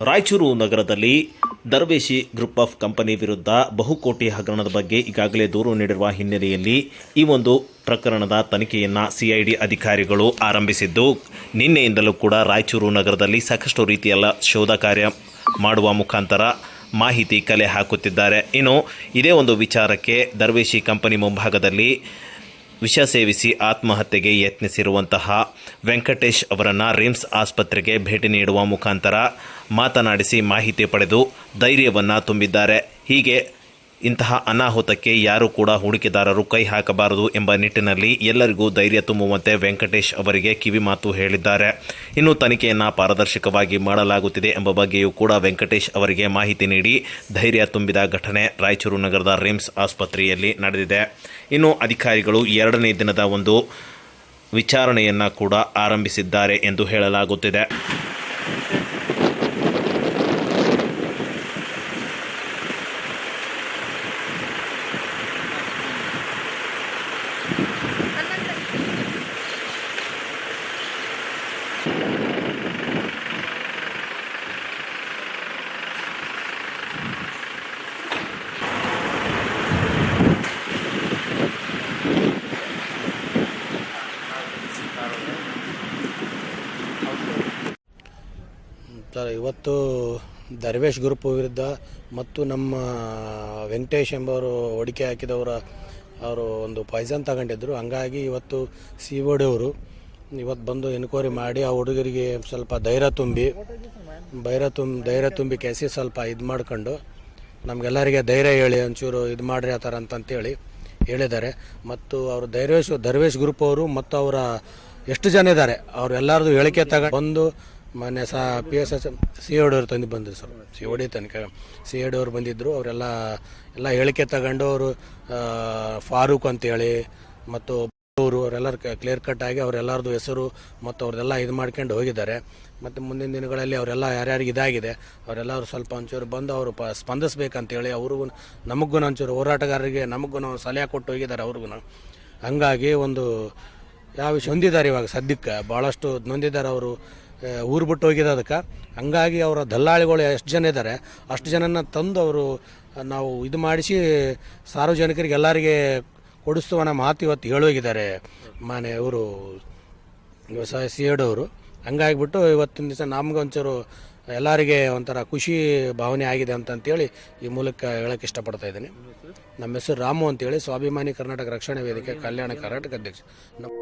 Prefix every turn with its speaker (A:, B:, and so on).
A: ರಾಯಚೂರು ನಗರದಲ್ಲಿ ದರ್ವೇಶಿ group of company ವಿರುದ್ಧ ಬಹುಕೋಟಿ ಹಗರಣದ ಬಗ್ಗೆ ಈಗಾಗಲೇ ದೂರು ನೀಡಿರುವ ಹಿನ್ನೆಲೆಯಲ್ಲಿ ಈ ಒಂದು ಪ್ರಕರಣದ ತನಿಖೆಯನ್ನು ಸಿಐಡಿ ಅಧಿಕಾರಿಗಳು ಆರಂಭಿಸಿದ್ದು, ನಿನ್ನೆಯಿಂದಲೂ ಕೂಡ ರಾಯಚೂರು ನಗರದಲ್ಲಿ ಸಾಕಷ್ಟು ರೀತಿಯಲ್ಲ ಶೋಧ ಕಾರ್ಯ ಮಾಡುವ ಮುಖಾಂತರ ಮಾಹಿತಿ ಕಲೆ ಹಾಕುತ್ತಿದ್ದಾರೆ. ಇನ್ನು ಇದೇ ಒಂದು ವಿಚಾರಕ್ಕೆ ದರ್ವೇಶಿ ಕಂಪನಿ ಮುಂಭಾಗದಲ್ಲಿ ವಿಷ ಸೇವಿಸಿ ಆತ್ಮಹತ್ಯೆಗೆ ಯತ್ನಿಸಿರುವಂತಹ ವೆಂಕಟೇಶ್ ಅವರನ್ನು ರಿಮ್ಸ್ ಆಸ್ಪತ್ರೆಗೆ ಭೇಟಿ ನೀಡುವ ಮುಖಾಂತರ ಮಾತನಾಡಿಸಿ ಮಾಹಿತಿ ಪಡೆದು ಧೈರ್ಯವನ್ನು ತುಂಬಿದ್ದಾರೆ. ಹೀಗೆ ಇಂತಹ ಅನಾಹುತಕ್ಕೆ ಯಾರು ಕೂಡ ಹೂಡಿಕೆದಾರರು ಕೈ ಹಾಕಬಾರದು ಎಂಬ ನಿಟ್ಟಿನಲ್ಲಿ ಎಲ್ಲರಿಗೂ ಧೈರ್ಯ ತುಂಬುವಂತೆ ವೆಂಕಟೇಶ್ ಅವರಿಗೆ ಕಿವಿ ಮಾತು ಹೇಳಿದ್ದಾರೆ. ಇನ್ನು ತನಿಖೆಯನ್ನು ಪಾರದರ್ಶಕವಾಗಿ ಮಾಡಲಾಗುತ್ತಿದೆ ಎಂಬ ಬಗ್ಗೆಯೂ ಕೂಡ ವೆಂಕಟೇಶ್ ಅವರಿಗೆ ಮಾಹಿತಿ ನೀಡಿ ಧೈರ್ಯ ತುಂಬಿದ ಘಟನೆ ರಾಯಚೂರು ನಗರದ ರಿಮ್ಸ್ ಆಸ್ಪತ್ರೆಯಲ್ಲಿ ನಡೆದಿದೆ. ಇನ್ನು ಅಧಿಕಾರಿಗಳು ಎರಡನೇ ದಿನದ ಒಂದು ವಿಚಾರಣೆಯನ್ನು ಕೂಡ ಆರಂಭಿಸಿದ್ದಾರೆ ಎಂದು ಹೇಳಲಾಗುತ್ತಿದೆ.
B: ಸರ್ ಇವತ್ತು ದರ್ವೇಶ್ ಗ್ರೂಪ್ ವಿರುದ್ಧ ಮತ್ತು ನಮ್ಮ ವೆಂಕಟೇಶ್ ಎಂಬವರು ಹೊಡಿಕೆ ಹಾಕಿದವರ ಅವರು ಒಂದು ಪಾಯ್ಸನ್ ತಗೊಂಡಿದ್ರು. ಹಂಗಾಗಿ ಇವತ್ತು ಸಿ ಅವರು ಇವತ್ತು ಬಂದು ಎನ್ಕ್ವೈರಿ ಮಾಡಿ, ಆ ಹುಡುಗರಿಗೆ ಸ್ವಲ್ಪ ಧೈರ್ಯ ತುಂಬಿ, ಧೈರ್ಯ ತುಂಬ ಧೈರ್ಯ ತುಂಬಿ ಕೆಸಿ ಸ್ವಲ್ಪ ಇದು ಮಾಡ್ಕೊಂಡು, ನಮಗೆಲ್ಲರಿಗೆ ಧೈರ್ಯ ಹೇಳಿ, ಒಂಚೂರು ಇದು ಮಾಡ್ರಿ ಆ ಥರ ಅಂತಂತೇಳಿ ಹೇಳಿದ್ದಾರೆ. ಮತ್ತು ಅವರು ಧೈರ್ಯೇಶ್, ಧರ್ವೇಶ್ ಗ್ರೂಪ್ ಅವರು ಮತ್ತು ಅವರ ಎಷ್ಟು ಜನ ಇದ್ದಾರೆ ಅವರೆಲ್ಲರದು ಹೇಳಿಕೆ ತಗೊಂಡು ಬಂದು ಮೊನ್ನೆ ಸಹ ಪಿ ಎಸ್ ಎಸ್ ಸಿ ಅವರು ತಂದು ಬಂದರು ಸರ್. ಸಿ ಒಡಿ ತನಕ. ಸಿ ಅವರು ಬಂದಿದ್ದರು ಅವರೆಲ್ಲ, ಎಲ್ಲ ಹೇಳಿಕೆ ತಗೊಂಡು ಅವರು ಫಾರೂಕ್ ಅಂತೇಳಿ, ಮತ್ತು ಅವರು ಅವರೆಲ್ಲರೂ ಕ್ಲಿಯರ್ ಕಟ್ ಆಗಿ ಅವರೆಲ್ಲರದು ಹೆಸರು ಮತ್ತು ಅವ್ರದ್ದೆಲ್ಲ ಇದು ಮಾಡ್ಕೊಂಡು ಹೋಗಿದ್ದಾರೆ. ಮತ್ತು ಮುಂದಿನ ದಿನಗಳಲ್ಲಿ ಅವರೆಲ್ಲ ಯಾರ್ಯಾರಿಗೆ ಇದಾಗಿದೆ, ಅವರೆಲ್ಲರೂ ಸ್ವಲ್ಪ ಒಂಚೂರು ಬಂದು ಅವರು ಪ, ಸ್ಪಂದಿಸ್ಬೇಕಂತೇಳಿ ಅವ್ರಿಗೂ, ನಮಗೂ ಒಂಚೂರು ಹೋರಾಟಗಾರರಿಗೆ ನಮಗೂ ಸಲಹೆ ಕೊಟ್ಟು ಹೋಗಿದ್ದಾರೆ ಅವ್ರಿಗೂ. ಹಂಗಾಗಿ ಒಂದು, ಯಾವ ವಿಷಯ ಹೊಂದಿದ್ದಾರೆ ಇವಾಗ ಸದ್ಯಕ್ಕೆ ಭಾಳಷ್ಟು ನೊಂದಿದ್ದಾರೆ ಅವರು. ಊರು ಬಿಟ್ಟು ಹೋಗಿದೆ ಅದಕ್ಕೆ ಹಂಗಾಗಿ ಅವರ ದಲ್ಲಾಳಿಗಳು ಎಷ್ಟು ಜನ ಇದ್ದಾರೆ ಅಷ್ಟು ಜನನ ತಂದು ಅವರು ನಾವು ಇದು ಮಾಡಿಸಿ ಸಾರ್ವಜನಿಕರಿಗೆ ಎಲ್ಲರಿಗೆ ಕೊಡಿಸ್ತು ನಮ್ಮ ಮಾತು ಇವತ್ತು ಹೇಳೋಗಿದ್ದಾರೆ. ಮನೆ ಸಿ ಅವರು. ಹಂಗಾಗಿಬಿಟ್ಟು ಇವತ್ತಿನ ದಿವಸ ನಮ್ಗೆ ಒಂಚೂರು ಎಲ್ಲರಿಗೆ ಒಂಥರ ಖುಷಿ ಭಾವನೆ ಆಗಿದೆ ಅಂತಂತೇಳಿ ಈ ಮೂಲಕ ಹೇಳಕ್ಕೆ ಇಷ್ಟಪಡ್ತಾ ಇದ್ದೀನಿ. ನಮ್ಮ ಹೆಸರು ರಾಮು ಅಂತೇಳಿ, ಸ್ವಾಭಿಮಾನಿ ಕರ್ನಾಟಕ ರಕ್ಷಣಾ ವೇದಿಕೆ ಕಲ್ಯಾಣ ಕರ್ನಾಟಕ ಅಧ್ಯಕ್ಷ. ನಮ್ಮ